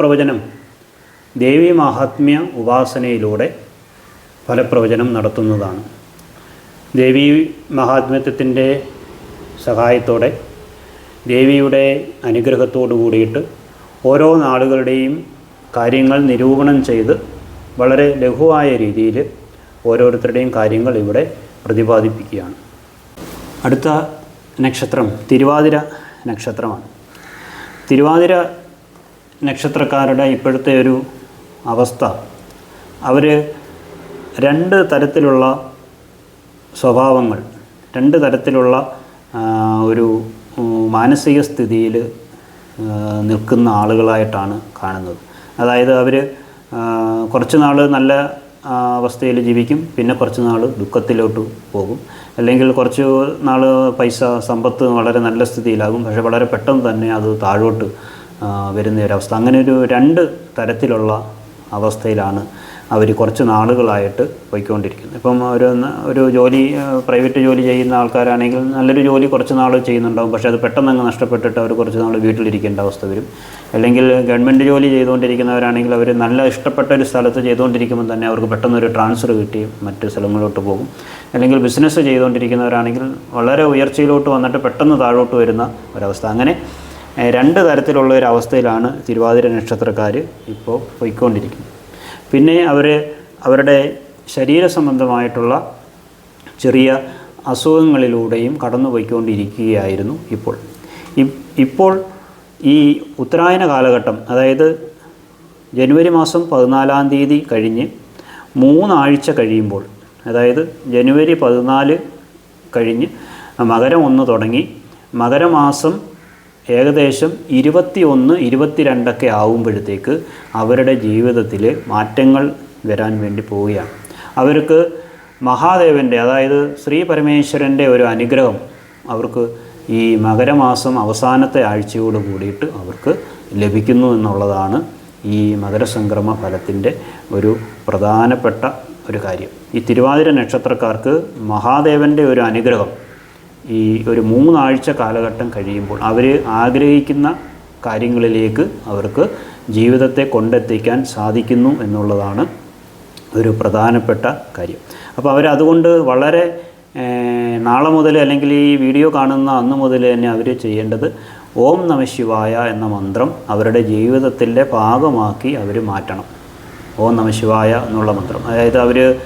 ഫലപ്രവചനം. ദേവി മാഹാത്മ്യ ഉപാസനയിലൂടെ ഫലപ്രവചനം നടത്തുന്നതാണ്. ദേവി മഹാത്മ്യത്വത്തിന്റെ സഹായത്തോടെ ദേവിയുടെ അനുഗ്രഹത്തോടു കൂടിയിട്ട് ഓരോ നാളുകളുടെയും കാര്യങ്ങൾ നിരൂപണം ചെയ്ത് വളരെ ലഘുവായ രീതിയിൽ ഓരോരുത്തരുടെയും കാര്യങ്ങൾ ഇവിടെ പ്രതിപാദിപ്പിക്കുകയാണ്. അടുത്ത നക്ഷത്രം തിരുവാതിര നക്ഷത്രമാണ്. തിരുവാതിര നക്ഷത്രക്കാരുടെ ഇപ്പോഴത്തെ ഒരു അവസ്ഥ. അവർ രണ്ട് തരത്തിലുള്ള സ്വഭാവങ്ങൾ രണ്ട് തരത്തിലുള്ള ഒരു മാനസിക സ്ഥിതിയിൽ നിൽക്കുന്ന ആളുകളായിട്ടാണ് കാണുന്നത്. അതായത് അവർ കുറച്ച് നാൾ നല്ല അവസ്ഥയിൽ ജീവിക്കും പിന്നെ കുറച്ച് നാൾ ദുഃഖത്തിലോട്ട് പോകും. അല്ലെങ്കിൽ കുറച്ച് നാൾ പൈസ സമ്പത്ത് വളരെ നല്ല സ്ഥിതിയിലാകും പക്ഷേ വളരെ പെട്ടെന്ന് തന്നെ അത് താഴോട്ട് വരുന്ന ഒരവസ്ഥ അങ്ങനെ ഒരു രണ്ട് തരത്തിലുള്ള അവസ്ഥയിലാണ് അവർ കുറച്ച് നാളുകളായിട്ട് പോയിക്കൊണ്ടിരിക്കുന്നത്. ഇപ്പം ഒരു ഒരു ജോലി പ്രൈവറ്റ് ജോലി ചെയ്യുന്ന ആൾക്കാരാണെങ്കിൽ നല്ലൊരു ജോലി കുറച്ച് നാൾ ചെയ്യുന്നുണ്ടാവും. പക്ഷേ അത് പെട്ടെന്ന് അങ്ങ് നഷ്ടപ്പെട്ടിട്ട് അവർ കുറച്ച് നാൾ വീട്ടിലിരിക്കേണ്ട അവസ്ഥ വരും. അല്ലെങ്കിൽ ഗവൺമെന്റ് ജോലി ചെയ്തുകൊണ്ടിരിക്കുന്നവരാണെങ്കിൽ അവർ നല്ല ഇഷ്ടപ്പെട്ട ഒരു സ്ഥലത്ത് ചെയ്തുകൊണ്ടിരിക്കുമ്പോൾ തന്നെ അവർക്ക് പെട്ടെന്ന് ഒരു ട്രാൻസ്ഫർ കിട്ടി മറ്റ് സ്ഥലങ്ങളിലോട്ട് പോകും. അല്ലെങ്കിൽ ബിസിനസ് ചെയ്തുകൊണ്ടിരിക്കുന്നവരാണെങ്കിൽ വളരെ ഉയർച്ചയിലോട്ട് വന്നിട്ട് പെട്ടെന്ന് താഴോട്ട് വരുന്ന ഒരവസ്ഥ. അങ്ങനെ രണ്ട് തരത്തിലുള്ള ഒരു അവസ്ഥയിലാണ് തിരുവാതിര നക്ഷത്രക്കാർ ഇപ്പോൾ പോയിക്കൊണ്ടിരിക്കുന്നത്. പിന്നെ അവർ അവരുടെ ശരീര സംബന്ധമായിട്ടുള്ള ചെറിയ അസുഖങ്ങളിലൂടെയും കടന്നു പോയിക്കൊണ്ടിരിക്കുകയായിരുന്നു ഇപ്പോൾ ഇപ്പോൾ ഈ ഉത്തരായന കാലഘട്ടം അതായത് ജനുവരി മാസം പതിനാലാം തീയതി കഴിഞ്ഞ് മൂന്നാഴ്ച കഴിയുമ്പോൾ അതായത് ജനുവരി പതിനാല് കഴിഞ്ഞ് മകരം ഒന്ന് തുടങ്ങി മകരമാസം ഏകദേശം ഇരുപത്തി ഒന്ന് ഇരുപത്തിരണ്ടൊക്കെ ആവുമ്പോഴത്തേക്ക് അവരുടെ ജീവിതത്തിൽ മാറ്റങ്ങൾ വരാൻ വേണ്ടി പോവുകയാണ്. അവർക്ക് മഹാദേവന്റെ അതായത് ശ്രീ പരമേശ്വരന്റെ ഒരു അനുഗ്രഹം അവർക്ക് ഈ മകരമാസം അവസാനത്തെ ആഴ്ചയോട് കൂടിയിട്ട് അവർക്ക് ലഭിക്കുന്നു എന്നുള്ളതാണ് ഈ മകരസംക്രമ ഫലത്തിന്റെ ഒരു പ്രധാനപ്പെട്ട ഒരു കാര്യം. ഈ തിരുവാതിര നക്ഷത്രക്കാർക്ക് മഹാദേവന്റെ ഒരു അനുഗ്രഹം ഈ ഒരു മൂന്നാഴ്ച കാലഘട്ടം കഴിയുമ്പോൾ അവർ ആഗ്രഹിക്കുന്ന കാര്യങ്ങളിലേക്ക് അവർക്ക് ജീവിതത്തെ കൊണ്ടെത്തിക്കാൻ സാധിക്കുന്നു എന്നുള്ളതാണ് ഒരു പ്രധാനപ്പെട്ട കാര്യം. അപ്പോൾ അവരതുകൊണ്ട് വളരെ നാളെ മുതൽ അല്ലെങ്കിൽ ഈ വീഡിയോ കാണുന്ന അന്ന് മുതൽ തന്നെ അവർ ചെയ്യേണ്ടത് ഓം നമശിവായ എന്ന മന്ത്രം അവരുടെ ജീവിതത്തിന്റെ ഭാഗമാക്കി അവർ മാറ്റണം. ഓം നമശിവായ എന്നുള്ള മന്ത്രം. അതായത് അവർ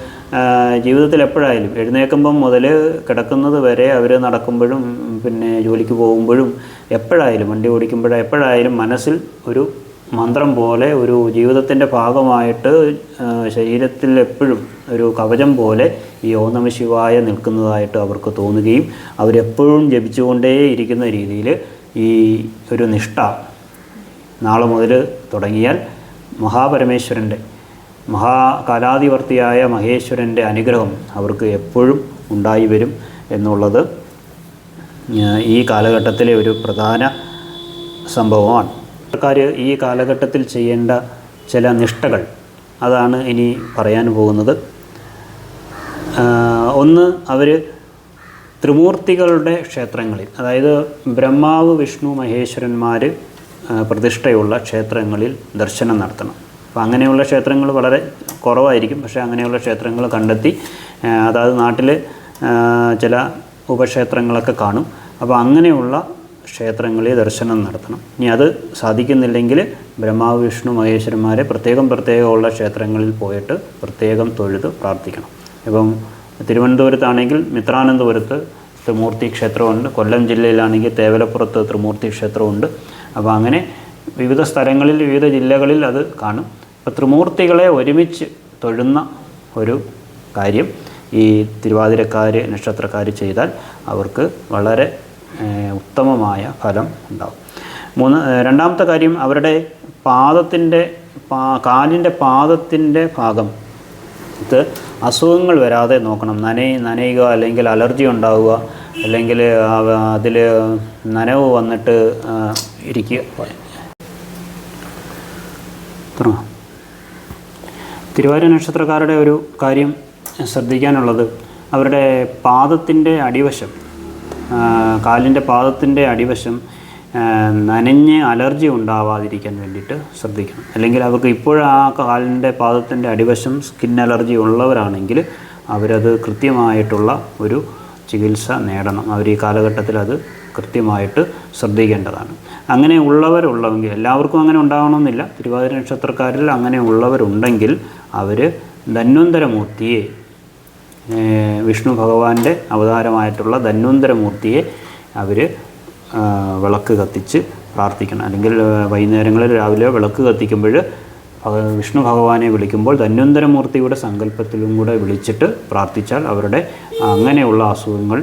ജീവിതത്തിൽ എപ്പോഴായാലും എഴുന്നേൽക്കുമ്പം മുതൽ കിടക്കുന്നത് വരെ അവർ നടക്കുമ്പോഴും പിന്നെ ജോലിക്ക് പോകുമ്പോഴും എപ്പോഴായാലും വണ്ടി ഓടിക്കുമ്പോഴും എപ്പോഴായാലും മനസ്സിൽ ഒരു മന്ത്രം പോലെ ഒരു ജീവിതത്തിന്റെ ഭാഗമായിട്ട് ശരീരത്തിൽ എപ്പോഴും ഒരു കവചം പോലെ ഈ ഓം ശിവായ നിൽക്കുന്നതായിട്ട് അവർക്ക് തോന്നുകയും അവരെപ്പോഴും ജപിച്ചുകൊണ്ടേ ഇരിക്കുന്ന രീതിയിൽ ഈ ഒരു നിഷ്ഠ നാളെ മുതൽ തുടങ്ങിയാൽ മഹാപരമേശ്വരന്റെ മഹാകാലാധിവർത്തിയായ മഹേശ്വരന്റെ അനുഗ്രഹം അവർക്ക് എപ്പോഴും ഉണ്ടായി വരും എന്നുള്ളത് ഈ കാലഘട്ടത്തിലെ ഒരു പ്രധാന സംഭവമാണ്. സർക്കാർ ഈ കാലഘട്ടത്തിൽ ചെയ്യേണ്ട ചില നിഷ്ഠകൾ അതാണ് ഇനി പറയാൻ പോകുന്നത്. ഒന്ന് അവർ ത്രിമൂർത്തികളുടെ ക്ഷേത്രങ്ങളിൽ അതായത് ബ്രഹ്മാവ് വിഷ്ണു മഹേശ്വരന്മാർ പ്രതിഷ്ഠയുള്ള ക്ഷേത്രങ്ങളിൽ ദർശനം നടത്തണം. അപ്പോൾ അങ്ങനെയുള്ള ക്ഷേത്രങ്ങൾ വളരെ കുറവായിരിക്കും. പക്ഷേ അങ്ങനെയുള്ള ക്ഷേത്രങ്ങൾ കണ്ടെത്തി അതായത് നാട്ടിൽ ചില ഉപക്ഷേത്രങ്ങളൊക്കെ കാണും. അപ്പോൾ അങ്ങനെയുള്ള ക്ഷേത്രങ്ങളിൽ ദർശനം നടത്തണം. ഇനി അത് സാധിക്കുന്നില്ലെങ്കിൽ ബ്രഹ്മാവ് വിഷ്ണു മഹേശ്വരന്മാരെ പ്രത്യേകം പ്രത്യേകമുള്ള ക്ഷേത്രങ്ങളിൽ പോയിട്ട് പ്രത്യേകം തൊഴുത് പ്രാർത്ഥിക്കണം. ഇപ്പം തിരുവനന്തപുരത്താണെങ്കിൽ മിത്രാനന്തപുരത്ത് ത്രിമൂർത്തി ക്ഷേത്രമുണ്ട്. കൊല്ലം ജില്ലയിലാണെങ്കിൽ തേവലപ്പുറത്ത് ത്രിമൂർത്തി ക്ഷേത്രമുണ്ട്. അപ്പോൾ അങ്ങനെ വിവിധ സ്ഥലങ്ങളിൽ വിവിധ ജില്ലകളിൽ അത് കാണും. ത്രിമൂർത്തികളെ ഒരുമിച്ച് തൊഴുന്ന ഒരു കാര്യം ഈ തിരുവാതിരക്കാർ നക്ഷത്രക്കാർ ചെയ്താൽ അവർക്ക് വളരെ ഉത്തമമായ ഫലം ഉണ്ടാവും മൂന്ന് രണ്ടാമത്തെ കാര്യം അവരുടെ പാദത്തിന്റെ പാ കാലിന്റെ പാദത്തിന്റെ ഭാഗം ഇത് അസുഖങ്ങൾ വരാതെ നോക്കണം നനയി നനയുക അല്ലെങ്കിൽ അലർജി ഉണ്ടാവുക അല്ലെങ്കിൽ അതിൽ നനവ് വന്നിട്ട് ഇരിക്കുക തുടങ്ങാം തിരുവാതിര നക്ഷത്രക്കാരുടെ ഒരു കാര്യം ശ്രദ്ധിക്കാനുള്ളത്. അവരുടെ പാദത്തിന്റെ അടിവശം കാലിന്റെ പാദത്തിന്റെ അടിവശം നനഞ്ഞ് അലർജി ഉണ്ടാവാതിരിക്കാൻ വേണ്ടിയിട്ട് ശ്രദ്ധിക്കണം. അല്ലെങ്കിൽ അവർക്ക് ഇപ്പോഴും ആ കാലിന്റെ പാദത്തിന്റെ അടിവശം സ്കിൻ അലർജി ഉള്ളവരാണെങ്കിൽ അവരത് കൃത്യമായിട്ടുള്ള ഒരു ചികിത്സ നേടണം. അവർ ഈ കാലഘട്ടത്തിൽ അത് കൃത്യമായിട്ട് ശ്രദ്ധിക്കേണ്ടതാണ്. അങ്ങനെ ഉള്ളവരുള്ളവെങ്കിൽ എല്ലാവർക്കും അങ്ങനെ ഉണ്ടാകണമെന്നില്ല തിരുവാതിര നക്ഷത്രക്കാരിൽ അങ്ങനെ ഉള്ളവരുണ്ടെങ്കിൽ അവർ ധന്വന്തരമൂർത്തിയെ വിഷ്ണു ഭഗവാന്റെ അവതാരമായിട്ടുള്ള ധന്വന്തരമൂർത്തിയെ അവർ വിളക്ക് കത്തിച്ച് പ്രാർത്ഥിക്കണം. അല്ലെങ്കിൽ വൈകുന്നേരങ്ങളിൽ രാവിലെ വിളക്ക് കത്തിക്കുമ്പോൾ വിഷ്ണു ഭഗവാനെ വിളിക്കുമ്പോൾ ധന്വന്തരമൂർത്തിയുടെ സങ്കല്പത്തിലും കൂടെ വിളിച്ചിട്ട് പ്രാർത്ഥിച്ചാൽ അവരുടെ അങ്ങനെയുള്ള അസുഖങ്ങൾ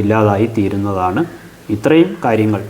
ഇല്ലാതായി തീരുന്നതാണ് ഇത്രയും കാര്യങ്ങൾ.